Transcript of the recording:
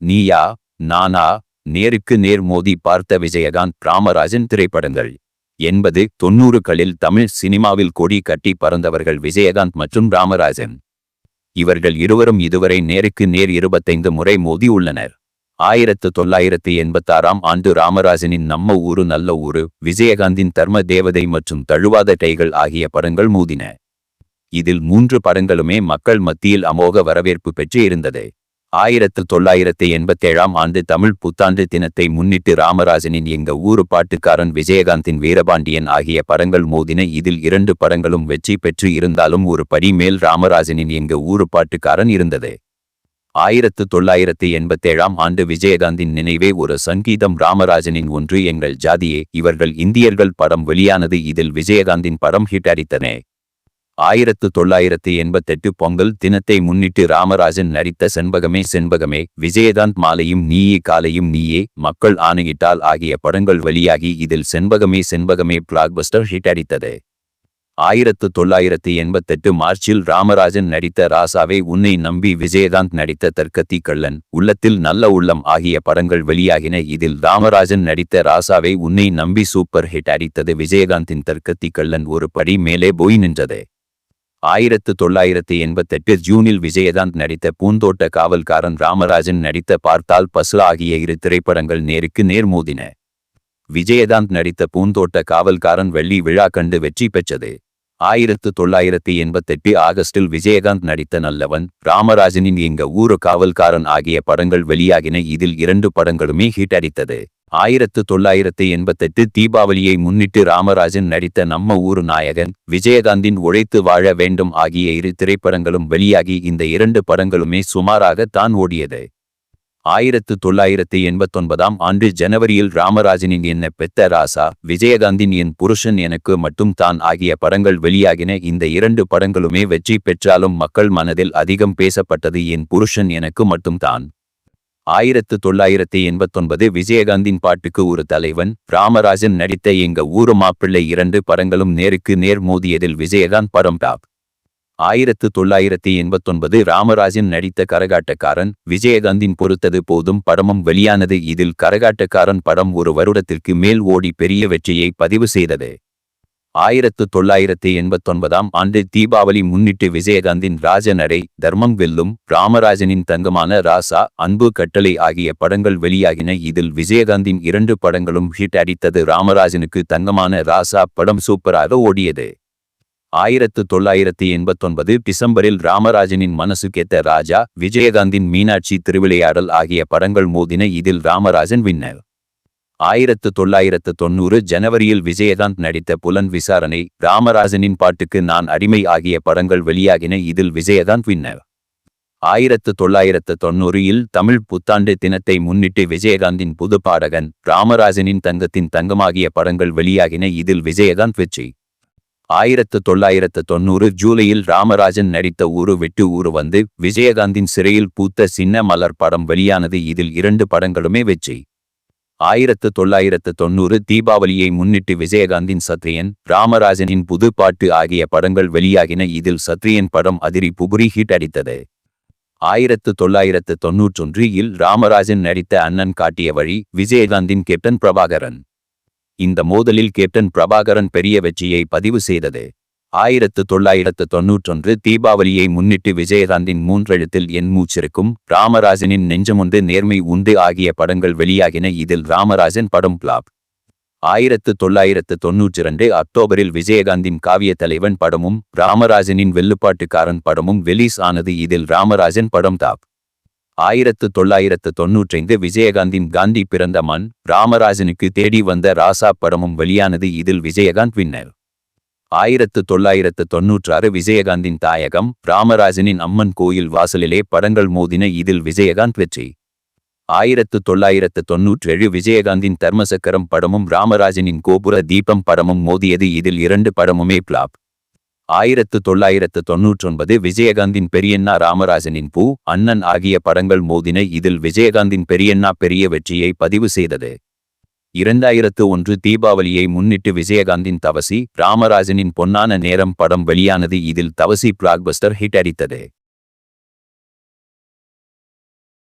நீயா நானா நேருக்கு நேர் மோதி பார்த்த விஜயகாந்த் ராமராஜன் திரைப்படங்கள். என்பது தொன்னூறுகளில் தமிழ் சினிமாவில் கொடி கட்டி பறந்தவர்கள் விஜயகாந்த் மற்றும் ராமராஜன். இவர்கள் இருவரும் இதுவரை நேருக்கு நேர் இருபத்தைந்து முறை மோதி உள்ளனர். ஆயிரத்து தொள்ளாயிரத்து எண்பத்தாறாம் ஆண்டு ராமராஜனின் நம்ம ஊரு நல்ல ஊரு விஜயகாந்தின் தர்ம தேவதை மற்றும் தழுவாத டைகள் ஆகிய படங்கள் மோதின. இதில் மூன்று படங்களுமே மக்கள் மத்தியில் அமோக வரவேற்பு பெற்று இருந்தது. ஆயிரத்து தொள்ளாயிரத்து எண்பத்தேழாம் ஆண்டு தமிழ் புத்தாண்டு தினத்தை முன்னிட்டு ராமராஜனின் எங்க ஊரு பாட்டுக்காரன் விஜயகாந்தின் வீரபாண்டியன் ஆகிய படங்கள் மோதின இதில் இரண்டு படங்களும் வெற்றி பெற்று இருந்தாலும் ஒரு படி மேல் ராமராஜனின் எங்க ஊரு பாட்டுக்காரன் இருந்தது. ஆயிரத்து தொள்ளாயிரத்து எண்பத்தேழாம் ஆண்டு விஜயகாந்தின் நினைவே ஒரு சங்கீதம் ராமராஜனின் ஒன்று எங்கள் ஜாதியே இவர்கள் இந்தியர்கள் படம் வெளியானது இதில் விஜயகாந்தின் படம் ஹிட் அடித்தனே. ஆயிரத்து தொள்ளாயிரத்து எண்பத்தெட்டு பொங்கல் தினத்தை முன்னிட்டு ராமராஜன் நடித்த செண்பகமே செண்பகமே விஜயகாந்த் மாலையும் நீயே காலையும் நீயே மக்கள் ஆணையிட்டால் ஆகிய படங்கள் வெளியாகி இதில் செண்பகமே செண்பகமே பிளாக்பஸ்டர் ஹிட் அடித்தது. ஆயிரத்து தொள்ளாயிரத்து எண்பத்தெட்டு மார்ச்சில் ராமராஜன் நடித்த ராசாவே உன்னை நம்பி விஜயகாந்த் நடித்த தற்கத்தி கள்ளன் உள்ளத்தில் நல்ல உள்ளம் ஆகிய படங்கள் வெளியாகின இதில் ராமராஜன் நடித்த ராசாவே உன்னை நம்பி சூப்பர் ஹிட் அடித்தது விஜயகாந்தின் தற்கத்தி கள்ளன் ஒரு படி மேலே போய் நின்றது. ஆயிரத்து தொள்ளாயிரத்து எண்பத்தெட்டு ஜூனில் விஜயகாந்த் நடித்த பூந்தோட்ட காவல்காரன் ராமராஜன் நடித்த பார்த்தால் பசு ஆகிய இரு திரைப்படங்கள் நேருக்கு நேர் மோதின. விஜயகாந்த் நடித்த பூந்தோட்ட காவல்காரன் வெள்ளி விழா கண்டு வெற்றி பெற்றது. ஆயிரத்து தொள்ளாயிரத்து எண்பத்தெட்டு ஆகஸ்டில் விஜயகாந்த் நடித்த நல்லவன் ராமராஜனின் எங்க ஊரு காவல்காரன் ஆகிய படங்கள் வெளியாகின. இதில் இரண்டு படங்களுமே ஹிட் அடித்தது. ஆயிரத்து தொள்ளாயிரத்து எண்பத்தெட்டு தீபாவளியை முன்னிட்டு ராமராஜன் நடித்த நம்ம ஊரு நாயகன் விஜயகாந்தின் உழைத்து வாழ வேண்டும் ஆகிய இரு திரைப்படங்களும் வெளியாகி இந்த இரண்டு படங்களுமே சுமாராக தான் ஓடியது. ஆயிரத்து தொள்ளாயிரத்து எண்பத்தொன்பதாம் ஆண்டு ஜனவரியில் ராமராஜனின் என்ன பெத்த ராசா விஜயகாந்தின் என் புருஷன் எனக்கு மட்டும் தான் ஆகிய படங்கள் வெளியாகின. இந்த இரண்டு படங்களுமே வெற்றி பெற்றாலும் மக்கள் மனதில் அதிகம் பேசப்பட்டது என் புருஷன் எனக்கு மட்டும்தான் ஆயிரத்து தொள்ளாயிரத்து எண்பத்தொன்பது விஜயகாந்தின் பாட்டுக்கு ஒரு தலைவன் ராமராஜன் நடித்த எங்க ஊரு மாப்பிள்ளை இரண்டு படங்களும் நேருக்கு நேர் மோதியதில் விஜயகாந்த் படம் டாப். ஆயிரத்து தொள்ளாயிரத்து எண்பத்தொன்பது ராமராஜன் நடித்த கரகாட்டக்காரன் விஜயகாந்தின் பொறுத்தது போதும் படமும் வெளியானது. இதில் கரகாட்டக்காரன் படம் ஒரு வருடத்திற்கு மேல் ஓடி பெரிய வெற்றியை பதிவு செய்தது. ஆயிரத்து தொள்ளாயிரத்து எண்பத்தொன்பதாம் ஆண்டு தீபாவளி முன்னிட்டு விஜயகாந்தின் ராஜநரை தர்மம் வெல்லும் ராமராஜனின் தங்கமான ராசா அன்பு கட்டளை ஆகிய படங்கள் வெளியாகின. இதில் விஜயகாந்தின் இரண்டு படங்களும் ஹிட் அடித்தது ராமராஜனுக்கு தங்கமான ராசா படம் சூப்பராக ஓடியது. ஆயிரத்து தொள்ளாயிரத்து எண்பத்தொன்பது டிசம்பரில் ராமராஜனின் மனசு கேத்த ராஜா விஜயகாந்தின் மீனாட்சி திருவிளையாடல் ஆகிய படங்கள் மோதின. இதில் ராமராஜன் வின்னர் ஆயிரத்து தொள்ளாயிரத்து தொன்னூறு ஜனவரியில் விஜயகாந்த் நடித்த புலன் விசாரணை ராமராஜனின் பாட்டுக்கு நான் அடிமை ஆகிய படங்கள் வெளியாகின இதில் விஜயகாந்த் வின்னர். ஆயிரத்து தொள்ளாயிரத்து தொன்னூறில் தமிழ் புத்தாண்டு தினத்தை முன்னிட்டு விஜயகாந்தின் புது பாடகன் ராமராஜனின் தங்கத்தின் தங்கமாகிய படங்கள் வெளியாகின இதில் விஜயகாந்த் வெற்றி. ஆயிரத்து தொள்ளாயிரத்து தொன்னூறு ஜூலையில் ராமராஜன் நடித்த ஊரு விட்டு ஊரு வந்து விஜயகாந்தின் சிறையில் பூத்த சின்ன மலர் படம் வெளியானது இதில் இரண்டு படங்களுமே வெற்றி. ஆயிரத்து தொள்ளாயிரத்து தொன்னூறு தீபாவளியை முன்னிட்டு விஜயகாந்தின் சத்ரியன் ராமராஜனின் புது பாட்டு ஆகிய படங்கள் வெளியாகின இதில் சத்ரியன் படம் அதிரி புபுரி ஹிட் அடித்தது. ஆயிரத்து தொள்ளாயிரத்து தொன்னூற்றொன்று இல் ராமராஜன் நடித்த அண்ணன் காட்டிய வழி விஜயகாந்தின் கேப்டன் பிரபாகரன். இந்த மோதலில் கேப்டன் பிரபாகரன் பெரிய வெற்றியை பதிவு செய்தது. ஆயிரத்து தொள்ளாயிரத்து தொன்னூற்றொன்று தீபாவளியை முன்னிட்டு விஜயகாந்தின் மூன்றெழுத்தில் என் மூச்சிருக்கும் ராமராஜனின் நெஞ்சமுண்டு நேர்மை உண்டு ஆகிய படங்கள் வெளியாகின இதில் ராமராஜன் படம் பிளாப் ஆயிரத்து தொள்ளாயிரத்து தொன்னூற்றி இரண்டு அக்டோபரில் விஜயகாந்தின் காவிய தலைவன் படமும் ராமராஜனின் வெள்ளுப்பாட்டுக்காரன் படமும் வெலீஸ் ஆனது இதில் ராமராஜன் படம் தாப் ஆயிரத்து தொள்ளாயிரத்து தொன்னூற்றைந்து விஜயகாந்தின் காந்தி பிறந்த மண் ராமராஜனுக்கு தேடி வந்த ராசா படமும் வெளியானது இதில் விஜயகாந்த் வின்னர். ஆயிரத்து தொள்ளாயிரத்து தொன்னூற்றாறு விஜயகாந்தின் தாயகம் ராமராஜனின் அம்மன் கோயில் வாசலிலே படங்கள் மோதின இதில் விஜயகாந்த் வெற்றி. ஆயிரத்து தொள்ளாயிரத்து தொன்னூற்றேழு விஜயகாந்தின் தர்மசக்கரம் படமும் ராமராஜனின் கோபுர தீபம் படமும் மோதியது இதில் இரண்டு படமுமே பிளாப் ஆயிரத்து தொள்ளாயிரத்து தொன்னூற்றொன்பது விஜயகாந்தின் பெரியண்ணா ராமராஜனின் பூ அண்ணன் ஆகிய படங்கள் மோதின இதில் விஜயகாந்தின் பெரியண்ணா பெரிய வெற்றியை பதிவு செய்தது. இரண்டாயிரத்து ஒன்று தீபாவளியை முன்னிட்டு விஜயகாந்தின் தவசி ராமராஜனின் பொன்னான நேரம் படம் வெளியானது இதில் தவசி பிளாக்பஸ்டர் ஹிட் அடித்தது.